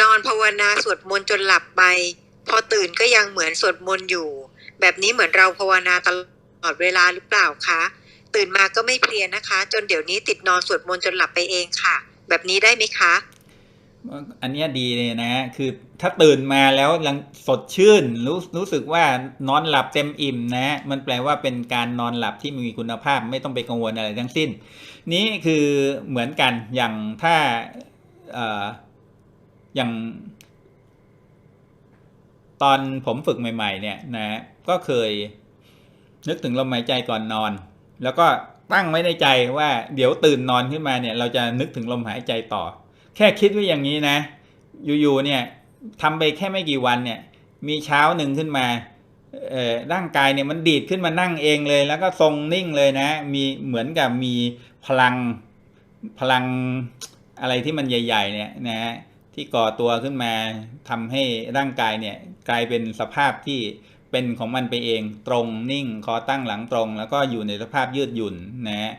นอนภาวนาสวดมนต์จนหลับไป พอตื่นก็ยังเหมือนสวดมนต์อยู่ แบบนี้เหมือนเราภาวนาตลอดเวลาหรือเปล่าคะ ตื่นมาก็ไม่เพลียนะคะ จนเดี๋ยวนี้ติดนอนสวดมนต์จนหลับไปเองค่ะ แบบนี้ได้ไหมคะ อันเนี้ยดีเลยนะคือถ้าตื่นมาแล้วยังสดชื่นรู้รู้สึกว่านอนหลับเต็มอิ่มนะ มันแปลว่าเป็นการนอนหลับที่มีคุณภาพไม่ต้องไปกังวลอะไรทั้งสิ้น นี้คือเหมือนกันอย่างถ้า อย่าง ตอนผมฝึกใหม่ ๆ เนี่ยนะ ก็เคย นึกถึงลมหายใจก่อนนอน แล้วก็ตั้งไว้ในใจว่าเดี๋ยวตื่นนอนขึ้นมาเนี่ย เราจะนึกถึงลมหายใจต่อ แค่คิดไว้อย่างนี้นะ อยู่ๆเนี่ยทำไปแค่ไม่กี่วันเนี่ย มีเช้าหนึ่งขึ้นมาเอ่อร่างกายเนี่ยมันดีดขึ้นมานั่งเองเลย แล้วก็ทรงนิ่งเลยนะ มีเหมือนกับมีพลังพลังอะไรที่มันใหญ่ ๆ เนี่ยนะฮะ ที่ก่อตัวขึ้นมาทำให้ร่างกายเนี่ยกลายเป็นสภาพที่เป็นของมันไปเองตรงนิ่งคอตั้งหลังตรง แล้วก็อยู่ในสภาพยืดหยุ่นนะฮะ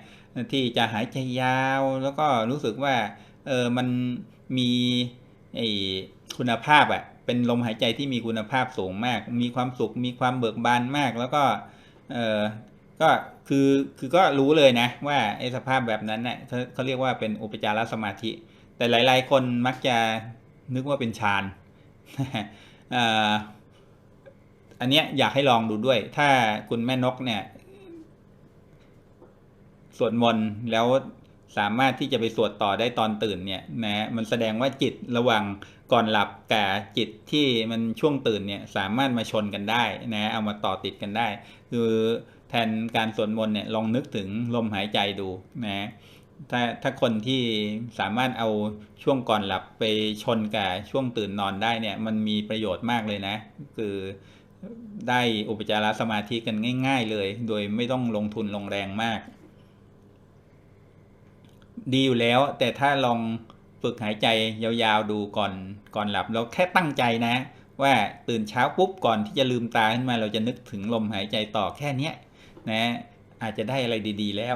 ที่จะหายใจยาวแล้วก็รู้สึกว่าเออมันมีไอคุณภาพอะเป็นลมหายใจที่มีคุณภาพสูงมาก มีความสุขมีความเบิกบานมาก แล้วก็เออก็คือคือก็รู้เลยนะว่าไอ้สภาพแบบนั้นเน่ะเขาเขาเรียกว่าเป็นอุปจารสมาธิ แต่หลาย ๆ คนมักจะนึกว่าเป็นฌานอันเนี้ยอยากให้ลองดูด้วย ถ้าคุณแม่นกเนี่ยสวดมนต์แล้วสามารถที่จะไปสวดต่อได้ตอนตื่นเนี่ยนะมันแสดงว่าจิตระหว่างก่อนหลับกับจิตที่มันช่วงตื่นเนี่ยสามารถมาชนกันได้นะเอามาต่อติดกันได้ คือแทนการสวดมนต์เนี่ยลองนึกถึงลมหายใจดูนะ ถ้าถ้าคนที่สามารถเอาช่วงก่อนหลับไปชนกับช่วงตื่นนอนได้เนี่ย มันมีประโยชน์มากเลยนะ คือได้อุปจารสมาธิกันง่าย ๆ เลย โดยไม่ต้องลงทุนลงแรงมาก ดีอยู่แล้ว แต่ถ้าลองฝึกหายใจยาวๆดูก่อนก่อนหลับเราแค่ตั้งใจนะ ว่าตื่นเช้าปุ๊บก่อนที่จะลืมตาขึ้นมาเราจะนึกถึงลมหายใจต่อแค่เนี้ยนะ อาจจะได้อะไรดี ๆ แล้ว